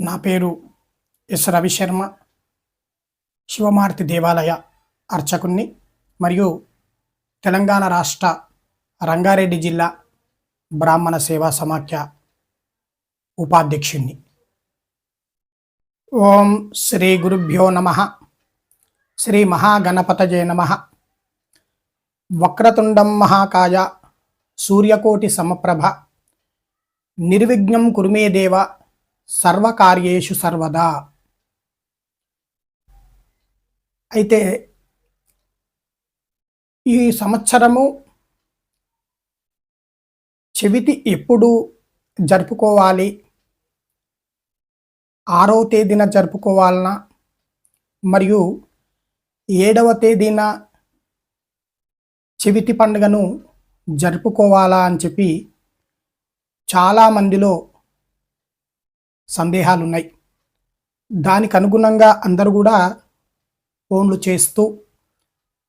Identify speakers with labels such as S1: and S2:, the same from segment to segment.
S1: నా పేరు ఎస్ రవిశర్మ. శివమార్తి దేవాలయ అర్చకుణ్ణి మరియు తెలంగాణ రాష్ట్ర రంగారెడ్డి జిల్లా బ్రాహ్మణ సేవా సమాఖ్య ఉపాధ్యక్షుణ్ణి. ఓం శ్రీ గురుభ్యో నమ. శ్రీ మహాగణపతజయ నమ. వక్రతుండం మహాకాయ సూర్యకోటి సమప్రభ. నిర్విఘ్నం కురుమే దేవ సర్వకార్యేషు సర్వదా. అయితే ఈ సంవత్సరము చెవితి ఎప్పుడు జరుపుకోవాలి? ఆరవ తేదీన జరుపుకోవాలనా? మరియు ఏడవ తేదీన చెవితి పండుగను జరుపుకోవాలా అని చెప్పి చాలామందిలో సందేహాలు ఉన్నాయి దానికి అనుగుణంగా అందరూ కూడా ఫోన్లు చేస్తూ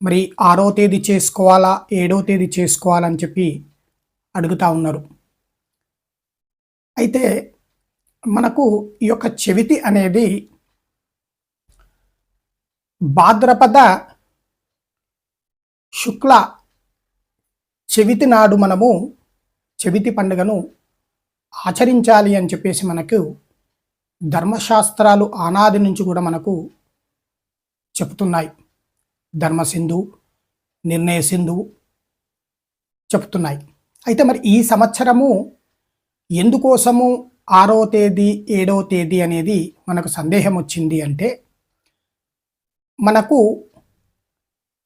S1: మరి ఆరో తేదీ చేసుకోవాలా ఏడో తేదీ చేసుకోవాలని చెప్పి అడుగుతూ ఉన్నారు. అయితే మనకు ఈ యొక్క చెవితి అనేది భాద్రపద శుక్ల చెవితి నాడు మనము చెవితి పండుగను ఆచరించాలి అని చెప్పేసి మనకు ధర్మశాస్త్రాలు ఆనాది నుంచి కూడా మనకు చెప్తున్నాయి. ధర్మసింధు నిర్ణయ సింధు చెప్తున్నాయి. అయితే మరి ఈ సంవత్సరము ఎందుకోసము ఆరో తేదీ ఏడో తేదీ అనేది మనకు సందేహం వచ్చింది అంటే మనకు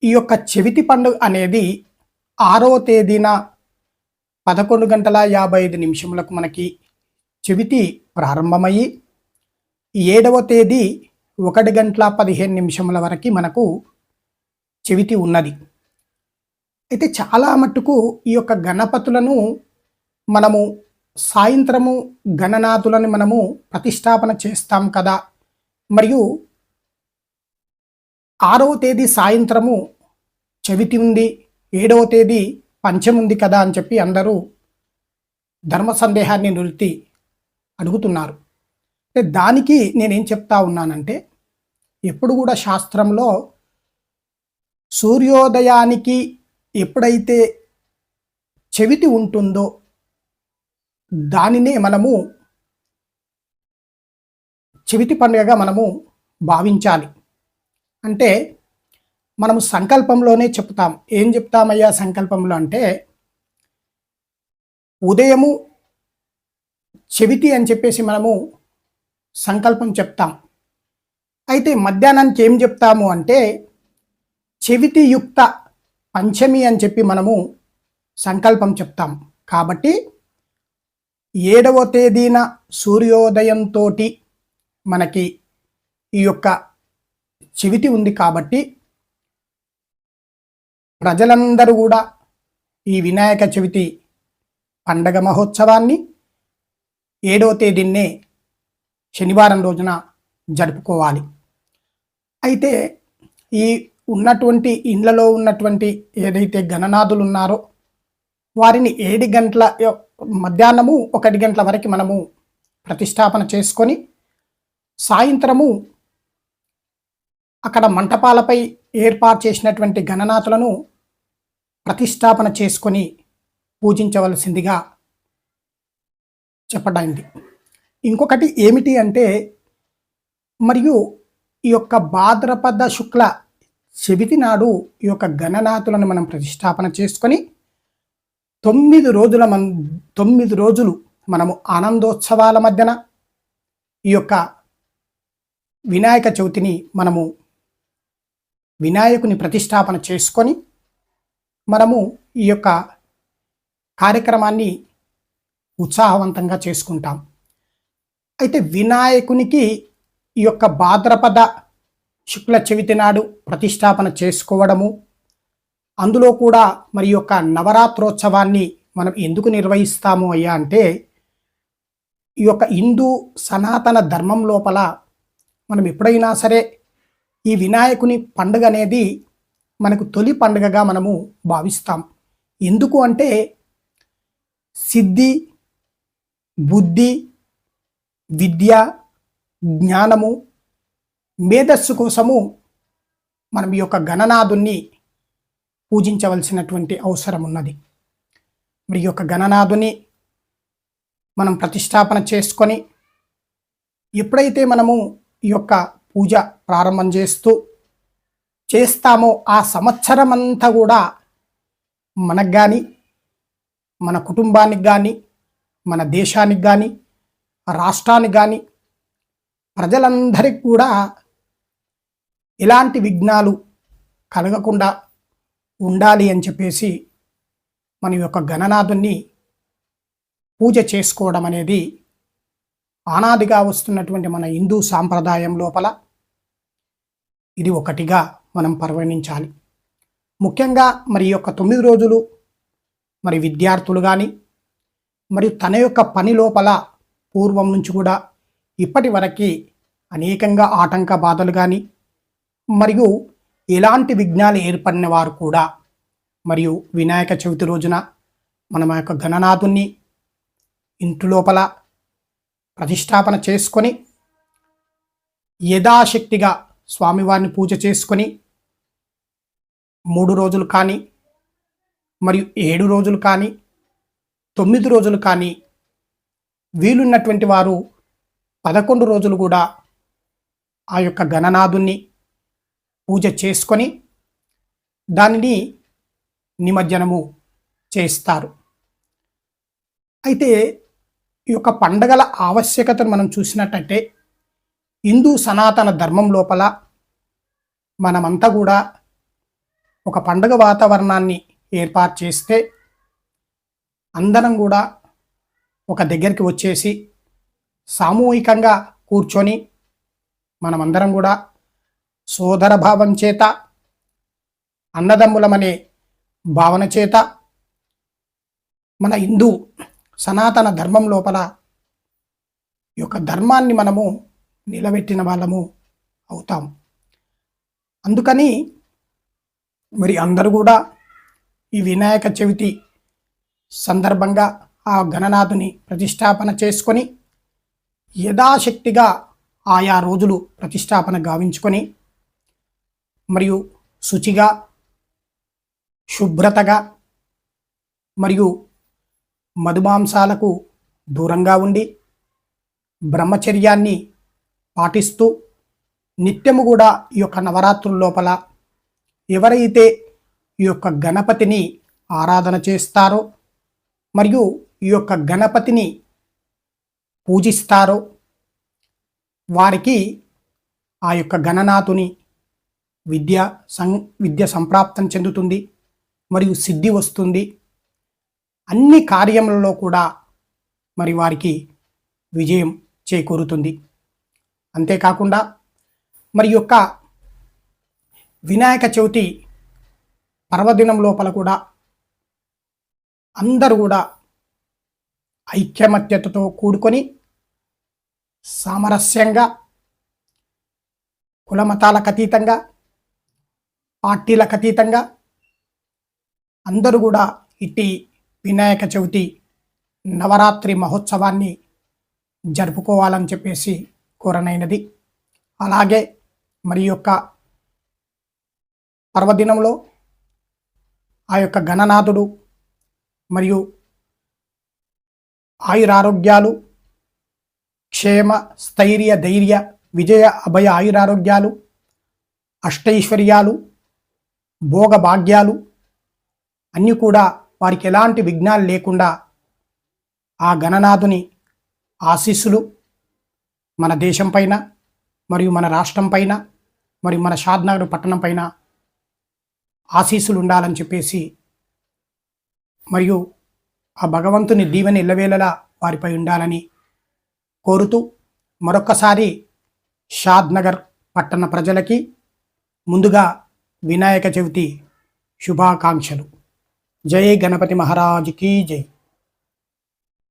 S1: ఈ యొక్క చెవితి పండుగ అనేది ఆరో తేదీన పదకొండు గంటల యాభై ఐదు నిమిషములకు మనకి చెవితి ప్రారంభమయ్యి ఏడవ తేదీ ఒకటి గంటల పదిహేను నిమిషముల వరకు మనకు చెవితి ఉన్నది. అయితే చాలా మట్టుకు ఈ యొక్క గణపతులను మనము సాయంత్రము గణనాథులను మనము ప్రతిష్టాపన చేస్తాం కదా. మరియు ఆరవ తేదీ సాయంత్రము చవితి ఉంది ఏడవ తేదీ పంచం ఉంది కదా అని చెప్పి అందరూ ధర్మ సందేహాన్ని నిలిపి అడుగుతున్నారు. దానికి నేనేం చెప్తా ఉన్నానంటే ఎప్పుడు కూడా శాస్త్రంలో సూర్యోదయానికి ఎప్పుడైతే చెవిటి ఉంటుందో దానినే మనము చెవిటి పండుగగా మనము భావించాలి. అంటే మనము సంకల్పంలోనే చెప్తాం. ఏం చెప్తామయ్యా సంకల్పంలో అంటే ఉదయము చెవిటి అని చెప్పేసి మనము సంకల్పం చెప్తాం. అయితే మధ్యాహ్నానికి ఏం చెప్తాము అంటే చెవితి యుక్త పంచమి అని చెప్పి మనము సంకల్పం చెప్తాం. కాబట్టి ఏడవ తేదీన సూర్యోదయంతో మనకి ఈ యొక్క చెవితి ఉంది కాబట్టి ప్రజలందరూ కూడా ఈ వినాయక చవితి పండగ మహోత్సవాన్ని ఏడవ తేదీన్నే శనివారం రోజున జరుపుకోవాలి. అయితే ఈ ఉన్నటువంటి ఇండ్లలో ఉన్నటువంటి ఏదైతే గణనాథులు ఉన్నారో వారిని ఏడు గంటల మధ్యాహ్నము ఒకటి గంటల వరకు మనము ప్రతిష్టాపన చేసుకొని సాయంత్రము అక్కడ మంటపాలపై ఏర్పాటు చేసినటువంటి గణనాథులను ప్రతిష్టాపన చేసుకొని పూజించవలసిందిగా చెప్పడైంది ఇంకొకటి ఏమిటి అంటే మరియు ఈ యొక్క భాద్రపద శుక్ల చెవితి నాడు ఈ యొక్క గణనాథులను మనం ప్రతిష్టాపన చేసుకొని తొమ్మిది రోజుల మన తొమ్మిది రోజులు మనము ఆనందోత్సవాల మధ్యన ఈ యొక్క వినాయక చవితిని మనము వినాయకుని ప్రతిష్టాపన చేసుకొని మనము ఈ యొక్క కార్యక్రమాన్ని ఉత్సాహవంతంగా చేసుకుంటాం. అయితే వినాయకునికి ఈ యొక్క భాద్రపద శుక్ల చవితి నాడు ప్రతిష్టాపన చేసుకోవడము. అందులో కూడా మరి యొక్క నవరాత్రోత్సవాన్ని మనం ఎందుకు నిర్వహిస్తాము అయ్యా అంటే ఈ యొక్క హిందూ సనాతన ధర్మం లోపల మనం ఎప్పుడైనా సరే ఈ వినాయకుని పండుగ అనేది మనకు తొలి పండుగగా మనము భావిస్తాం. ఎందుకు అంటే సిద్ధి బుద్ధి విద్య జ్ఞానము మేధస్సు కోసము మనం ఈ యొక్క గణనాథుణ్ణి పూజించవలసినటువంటి అవసరం ఉన్నది మరి ఈ యొక్క గణనాథుని మనం ప్రతిష్టాపన చేసుకొని ఎప్పుడైతే మనము ఈ యొక్క పూజ ప్రారంభం చేస్తూ చేస్తామో ఆ సంవత్సరం అంతా కూడా మనకు కానీ మన కుటుంబానికి కానీ మన దేశానికి కానీ రాష్ట్రానికి కానీ ప్రజలందరికీ కూడా ఎలాంటి విఘ్నాలు కలగకుండా ఉండాలి అని చెప్పేసి మన యొక్క గణనాథుణ్ణి పూజ చేసుకోవడం అనేది ఆనాదిగా వస్తున్నటువంటి మన హిందూ సాంప్రదాయం లోపల ఇది ఒకటిగా మనం పరిగణించాలి. ముఖ్యంగా మరి యొక్క తొమ్మిది రోజులు మరి విద్యార్థులు కానీ మరియు తన యొక్క పని లోపల పూర్వం నుంచి కూడా ఇప్పటి వరకు అనేకంగా ఆటంక బాధలు కానీ మరియు ఎలాంటి విఘ్నాలు ఏర్పడిన వారు కూడా మరియు వినాయక చవితి రోజున మనం యొక్క గణనాథుణ్ణి ఇంటి లోపల ప్రతిష్టాపన చేసుకొని యథాశక్తిగా స్వామివారిని పూజ చేసుకొని మూడు రోజులు కానీ మరియు ఏడు రోజులు కానీ తొమ్మిది రోజులు కానీ వీలున్నటువంటి వారు పదకొండు రోజులు కూడా ఆ యొక్క గణనాథుణ్ణి పూజ చేసుకొని దానిని నిమజ్జనము చేస్తారు. అయితే ఈ యొక్క పండగల ఆవశ్యకతను మనం చూసినట్టయితే హిందూ సనాతన ధర్మం లోపల మనమంతా కూడా ఒక పండుగ వాతావరణాన్ని ఏర్పాటు చేస్తే అందరం కూడా ఒక దగ్గరికి వచ్చేసి సామూహికంగా కూర్చొని మనమందరం కూడా సోదర భావం చేత అన్నదమ్ములమనే భావన చేత మన హిందూ సనాతన ధర్మం లోపల ఈ యొక్క ధర్మాన్ని మనము నిలబెట్టిన వాళ్ళము అవుతాం. అందుకని మరి అందరూ కూడా ఈ వినాయక చవితి సందర్భంగా ఆ గణనాథుని ప్రతిష్టాపన చేసుకొని యథాశక్తిగా ఆయా రోజులు ప్రతిష్టాపన గావించుకొని మరియు శుచిగా శుభ్రతగా మరియు మధుమాంసాలకు దూరంగా ఉండి బ్రహ్మచర్యాన్ని పాటిస్తూ నిత్యము కూడా ఈ యొక్క నవరాత్రుల లోపల ఎవరైతే ఈ యొక్క గణపతిని ఆరాధన చేస్తారో మరియు ఈ యొక్క గణపతిని పూజిస్తారో వారికి ఆ యొక్క గణనాథుని విద్య సం విద్య సంప్రాప్తం చెందుతుంది మరియు సిద్ధి వస్తుంది. అన్ని కార్యములలో కూడా మరి వారికి విజయం చేకూరుతుంది. అంతేకాకుండా మరి యొక్క వినాయక చవితి పర్వదినం లోపల కూడా అందరూ కూడా ఐక్యమత్యతతో కూడుకొని సామరస్యంగా కులమతాలకు అతీతంగా పార్టీలకు అతీతంగా అందరూ కూడా ఇట్టి వినాయక చవితి నవరాత్రి మహోత్సవాన్ని జరుపుకోవాలని చెప్పేసి కోరనైనది. అలాగే మరి యొక్క పర్వదినంలో ఆ యొక్క గణనాథుడు మరియు ఆయురారోగ్యాలు క్షేమ స్థైర్య ధైర్య విజయ అభయ ఆయురారోగ్యాలు అష్టైశ్వర్యాలు భోగభాగ్యాలు అన్నీ కూడా వారికి ఎలాంటి విఘ్నాలు లేకుండా ఆ గణనాథుని ఆశీస్సులు మన దేశం పైన మరియు మన రాష్ట్రం పైన మరియు మన షాద్నగర్ పట్టణం పైన ఆశీస్సులు ఉండాలని చెప్పేసి మరియు ఆ భగవంతుని దీవెని ఇల్లవేళలా వారిపై ఉండాలని కోరుతూ మరొక్కసారి షాద్నగర్ పట్టణ ప్రజలకి ముందుగా వినాయక చవితి శుభాకాంక్షలు. జై గణపతి మహారాజుకి జై.